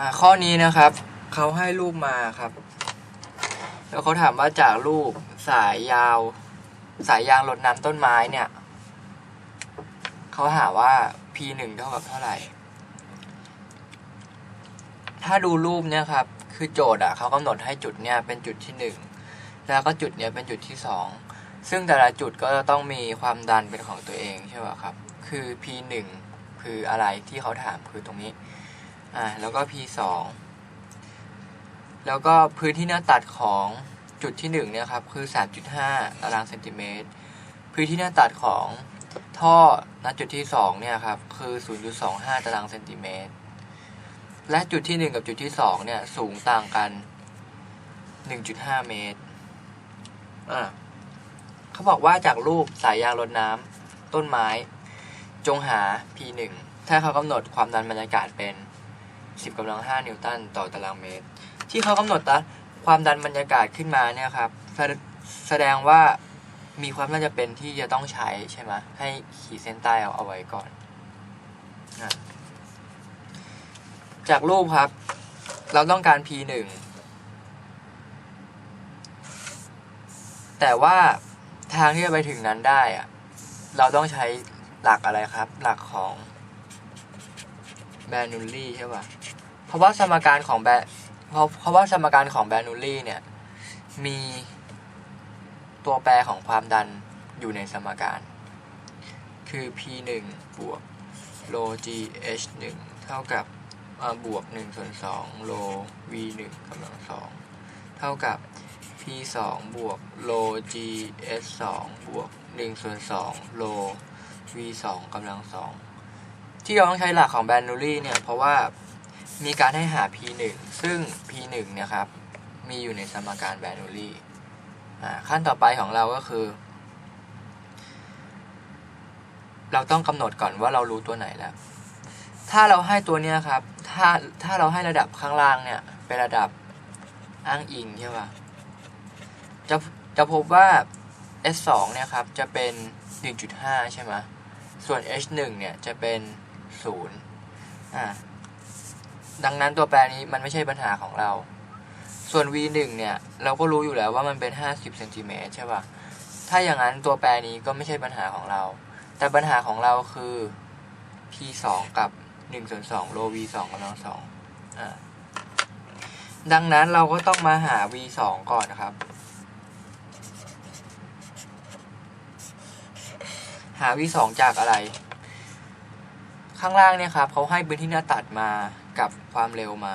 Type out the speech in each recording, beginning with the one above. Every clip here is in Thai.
อ่าข้อนี้นะครับ เขาให้รูปมาครับ แล้วเขาถามว่าจากรูปสายยาว สายยางรดน้ำต้นไม้เนี่ย เขาหาว่า p หนึ่งเท่ากับเท่าไหร่ ถ้าดูรูปเนี่ยครับ คือโจทย์อะเขากำหนดให้จุดเนี่ยเป็นจุดที่หนึ่งแล้วก็จุดเนี้ยเป็นจุดที่สองซึ่งแต่ละจุดก็จะต้องมีความดันเป็นของตัวเองใช่ป่ะครับ คือ p หนึ่งคืออะไรที่เขาถามคือตรงนี้ อ่าแล้วก็ p สองแล้วก็พื้นที่หน้าตัดของจุดที่หนึ่งเนี่ยครับคือ 3.5 ตารางเซนติเมตร พื้นที่หน้าตัดของท่อณจุดที่สองเนี่ยครับคือ 0.25 ตารางเซนติเมตร และจุดที่หนึ่งกับจุดที่สองเนี่ยสูงต่างกัน 1.5 เมตรอ่าเขาบอกว่าจากรูปสายยางรดน้ำต้นไม้ จงหา P1 ถ้าเขากำหนดความดันบรรยากาศเป็น 10กำลัง 5 นิวตันต่อตารางเมตร ที่เขากำหนดนะความดันบรรยากาศขึ้นมาเนี่ยครับแสดแสดงว่ามีความน่าจะเป็นที่จะต้องใช้ใช่ไหมให้ขีดเส้นใต้เอาเอาไว้ก่อน จากรูปครับ เราต้องการ P1 แต่ว่าทางที่จะไปถึงนั้นได้อะเราต้องใช้หลักอะไรครับ หลักของแบรนูลลี่ใช่ป่ะ เพราะว่าสมการของแบเพราะเพราะว่าสมการของแบนูลี่เนี่ย มีตัวแปรของความดันอยู่ในสมการ คือ p 1บวกโล g h 1เท่ากับบวก1ส่วน2โล v 1กำลัง2เท่ากับ p 2บวกโล g h 2บวก1ส่วน2โล v 2กำลัง2ที่เราต้องใช้หลักของแบนูลี่เนี่ย เพราะว่า มีการให้หา p 1 ซึ่ง p 1 เนี่ยครับ มีอยู่ในสมการแบรนูลี่ขั้นต่อไปของเราก็คือ เราต้องกำหนดก่อนว่าเรารู้ตัวไหนแล้ว ถ้าเราให้ตัวเนี้ยครับ ถ้าถ้าเราให้ระดับข้างล่างเนี่ยเป็นระดับอ้างอิงใช่ป่ะจะจะพบว่า S2 เนี่ยครับ จะเป็น 1.5 ใช่ไหมส่วน H1 เนี่ยจะเป็น 0อ่า ดังนั้นตัวแปรนี้มันไม่ใช่ปัญหาของเรา ส่วน V1 เนี่ย เราก็รู้อยู่แล้วว่ามันเป็น 50เซนติเมตรใช่ป่ะ ถ้าอย่างนั้นตัวแปรนี้ก็ไม่ใช่ปัญหาของเรา แต่ปัญหาของเราคือ P2 กับ1ส่วน2โล V2 กำลัง2อ่าดังนั้นเราก็ต้องมาหา V2 ก่อนนะครับ หา V2 จากอะไร ข้างล่างเนี่ยครับเขาให้พื้นที่หน้าตัดมากับความเร็วมา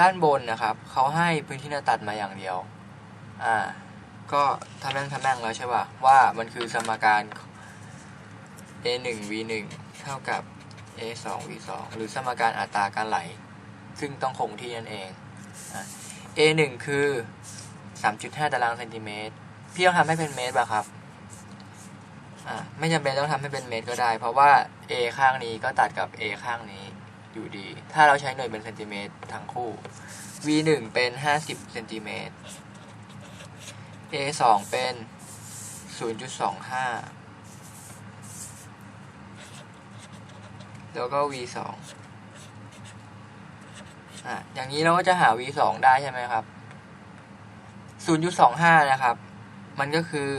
ด้านบนนะครับเขาให้พื้นที่หน้าตัดมาอย่างเดียวอ่าก็ทำแม่งทำแม่งแล้วใช่ป่ะว่ามันคือสมการ a 1 v 1เท่ากับ a 2 v 2หรือสมการอัตราการไหล ซึ่งต้องคงที่นั่นเอง a 1คือ 3.5 ตารางเซนติเมตร พี่ต้องทำให้เป็นเมตรป่ะครับ อ่าไม่จำเป็นต้องทำให้เป็นเมตรก็ได้ เพราะว่า a ข้างนี้ก็ตัดกับ a ข้างนี้อยู่ดี ถ้าเราใช้หน่วยเป็นเซนติเมตรทั้งคู่ v 1เป็น 50เซนติเมตร a 2เป็น 0.25 แล้วก็ v 2อะอย่างนี้เราก็จะหา v 2ได้ใช่ไหมครับ 0.25 นะครับ มันก็คือ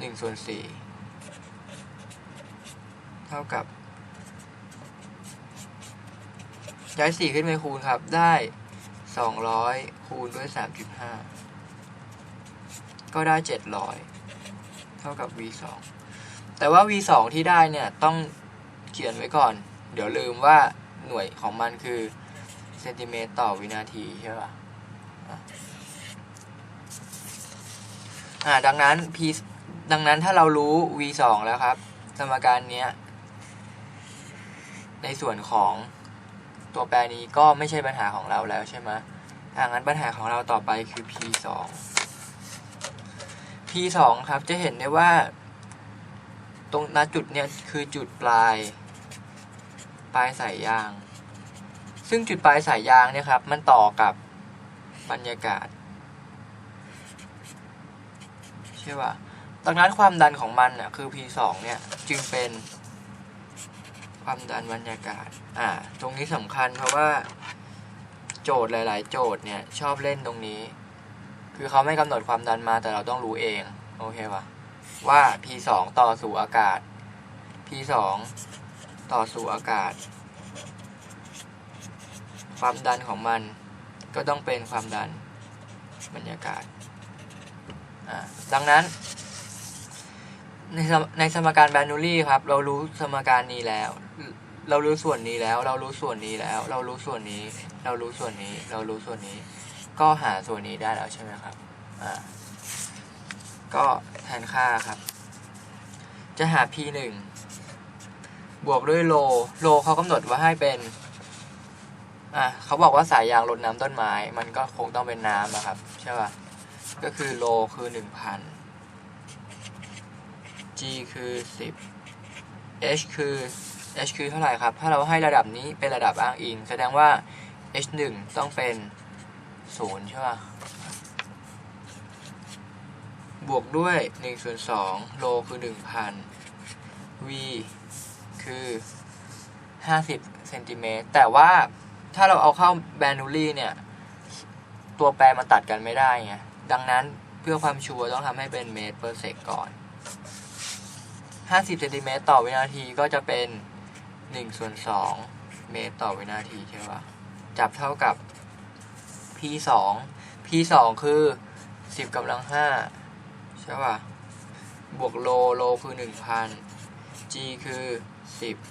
1ส่วน4เท่ากับ ย้าย4ขึ้นไปคูณครับ ได้200คูณด้วย3.5ก็ได้700เท่ากับ v 2แต่ว่า v 2ที่ได้เนี่ย ต้องเขียนไว้ก่อน เดี๋ยวลืมว่าหน่วยของมันคือเซนติเมตรต่อวินาทีใช่ป่ะอะอ่าดังนั้น p ดังนั้นถ้าเรารู้ v 2แล้วครับ สมการเนี้ย ในส่วนของตัวแปรนี้ก็ไม่ใช่ปัญหาของเราแล้วใช่ไหมอ่างั้นปัญหาของเราต่อไปคือ p 2 p 2ครับจะเห็นได้ว่า ตรงณจุดเนี้ยคือจุดปลาย ปลายสายยาง ซึ่งจุดปลายสายยางเนี่ยครับ มันต่อกับบรรยากาศ ใช่ป่ะ ดังนั้นความดันของมันอะคือ P2 เนี่ยจึงเป็นความดันบรรยากาศ อ่า ตรงนี้สำคัญเพราะว่า โจทย์หลาย ๆ โจทย์เนี่ยชอบเล่นตรงนี้ คือเขาไม่กำหนดความดันมาแต่เราต้องรู้เอง โอเคปะว่า P สองต่อสู่อากาศ P สองต่อสู่อากาศ ความดันของมันก็ต้องเป็นความดันบรรยากาศอ่าดังนั้น ในในสมการแบรนูลี่ครับ เรารู้สมการนี้แล้ว เรารู้ส่วนนี้แล้ว เรารู้ส่วนนี้แล้ว เรารู้ส่วนนี้ เรารู้ส่วนนี้ เรารู้ส่วนนี้ ก็หาส่วนนี้ได้แล้วใช่ไหมครับอ่าก็แทนค่าครับ จะหา p หนึ่งบวกด้วยโลโลเขากำหนดว่าให้เป็นอะเขาบอกว่าสายยางรดน้ำต้นไม้ มันก็คงต้องเป็นน้ำนะครับ ใช่ป่ะก็คือโลคือหนึ่งพัน G คือ 10 H คือ H คือเท่าไหร่ครับ ถ้าเราให้ระดับนี้เป็นระดับอ้างอิง แสดงว่า H 1ต้องเป็น 0 ใช่ป่ะ บวกด้วย 1 ส่วน2โลคือ 1,000 V คือ 50เซนติเมตร แต่ว่าถ้าเราเอาเข้าแบนูลี่เนี่ย ตัวแปรมาตัดกันไม่ได้ไง ดังนั้นเพื่อความชัวร์ต้องทำให้เป็นเมตรเปอร์เซกก่อน 50เซนติเมตรต่อวินาทีก็จะเป็น1ส่วน2เมตรต่อวินาทีใช่ปะจับเท่ากับ p 2 p 2คือ 10กำลัง5ใช่ปะบวกโลโลคือ 1,000 g คือ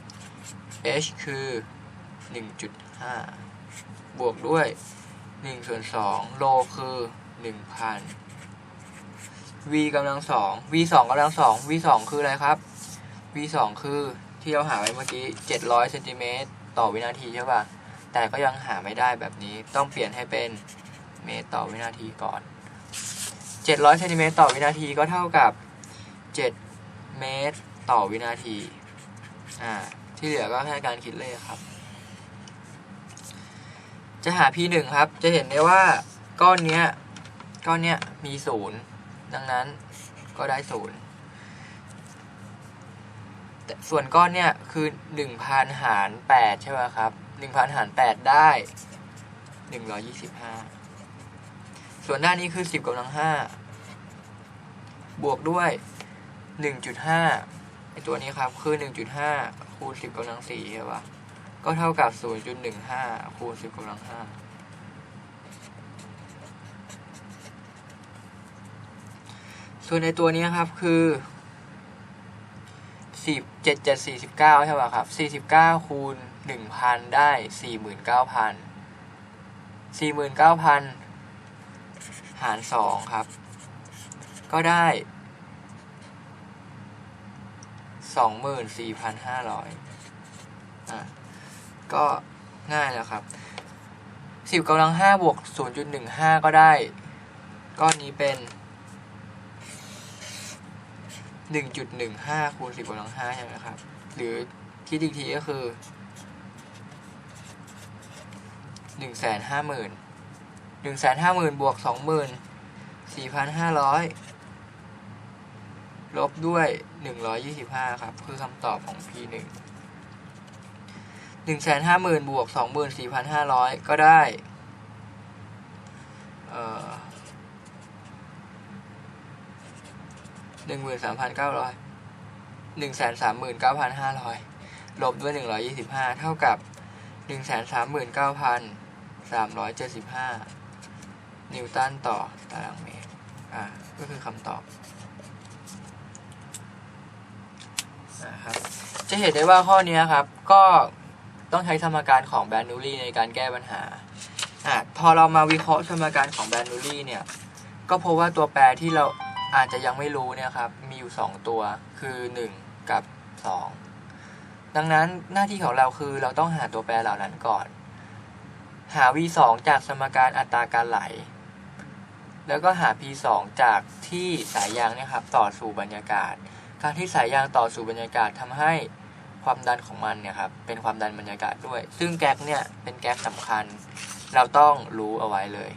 10 h คือ 1.5 บวกด้วย1ส่วน2โลคือ 1,000 v กำลังสอง v สองกำลังสอง v สองคืออะไรครับ v สองคือที่เราหาไว้เมื่อกี้700เซนติเมตรต่อวินาทีใช่ป่ะ แต่ก็ยังหาไม่ได้แบบนี้ ต้องเปลี่ยนให้เป็นเมตรต่อวินาทีก่อน700เซนติเมตรต่อวินาทีก็เท่ากับ7เมตรต่อวินาที อ่า ที่เหลือก็แค่การคิดเลขครับ จะหา p 1ครับ จะเห็นได้ว่าก้อนเนี้ย ก้อนเนี้ยมีศูนย์ ดังนั้นก็ได้ศูนย์แต่ส่วนก้อนเนี่ยคือหนึ่งพันหารแปดใช่ไหมครับหนึ่งพันหารแปดได้หนึ่งร้อยี่สิบห้าส่วนด้านนี้คือสิบกำลังห้าบวกด้วยหนึ่งจุดห้าไอตัวนี้ครับคือหนึ่งจุดห้าคูณสิบกำลังสี่ใช่ปะก็เท่ากับศูนย์จุดหนึ่งห้าคูณสิบกำลังห้า ส่วนในตัวนี้ครับคือสิบเจ็ดเจ็ดสี่สิบเก้าใช่ป่ะครับสี่สิบเก้าคูณหนึ่งพันได้สี่หมื่นเก้าพันสี่หมื่นเก้าพันหารสองครับ ก็ได้สองหมื่นสี่พันห้าร้อยอะก็ง่ายแล้วครับสิบกำลังห้าบวกศูนย์จุดหนึ่งห้าก็ได้ ก้อนนี้เป็น หนึ่งจุดหนึ่งห้าคูณสิบกำลังห้าใช่ไหมครับ หรือคิดอีกทีก็คือหนึ่งแสนห้าหมื่นหนึ่งแสนห้าหมื่นบวกสองหมื่นสี่พันห้าร้อยลบด้วยหนึ่งร้อยยี่สิบห้าครับ คือคำตอบของ P หนึ่งหนึ่งแสนห้าหมื่นบวกสองหมื่นสี่พันห้าร้อยก็ได้ เอ่อ หนึ่งหมื่นสามพันเก้าร้อยหนึ่งแสนสามหมื่นเก้าพันห้าร้อยลบด้วยหนึ่งร้อยี่สิบห้าเท่ากับหนึ่งแสนสามหมื่นเก้าพันสามร้อยเจ็ดสิบห้านิวตันต่อตารางเมตร อ่า ก็คือคำตอบนะครับ จะเห็นได้ว่าข้อนี้ครับ ก็ต้องใช้สมการของแบรนูลี่ในการแก้ปัญหาอะพอเรามาวิเคราะห์สมการของแบรนูลี่เนี่ย ก็พบว่าตัวแปรที่เรา อาจจะยังไม่รู้เนี่ยครับ มีอยู่ 2 ตัวคือ 1 กับ 2 ดังนั้นหน้าที่ของเราคือเราต้องหาตัวแปรเหล่านั้นก่อน หา v 2จากสมการอัตราการไหล แล้วก็หา p 2จากที่สายยางเนี่ยครับต่อสู่บรรยากาศ การที่สายยางต่อสู่บรรยากาศทำให้ความดันของมันเนี่ยครับเป็นความดันบรรยากาศด้วย ซึ่งแก๊กเนี่ยเป็นแก๊กสำคัญ เราต้องรู้เอาไว้เลย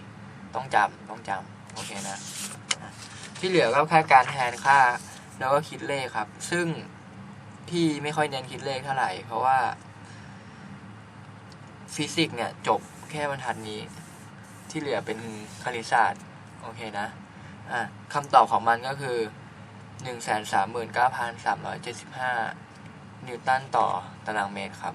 ต้องจำต้องจำโอเคนะ ที่เหลือก็แค่การแทนค่า แล้วก็คิดเลขครับ ซึ่งพี่ไม่ค่อยเน้นคิดเลขเท่าไหร่ เพราะว่า ฟิสิกส์เนี่ยจบแค่บรรทัดนี้ ที่เหลือเป็นคณิตศาสตร์ โอเคนะ อะคำตอบของมันก็คือหนึ่งแสนสามหมื่นเก้าพันสามร้อยเจ็ดสิบห้านิวตันต่อตารางเมตรครับ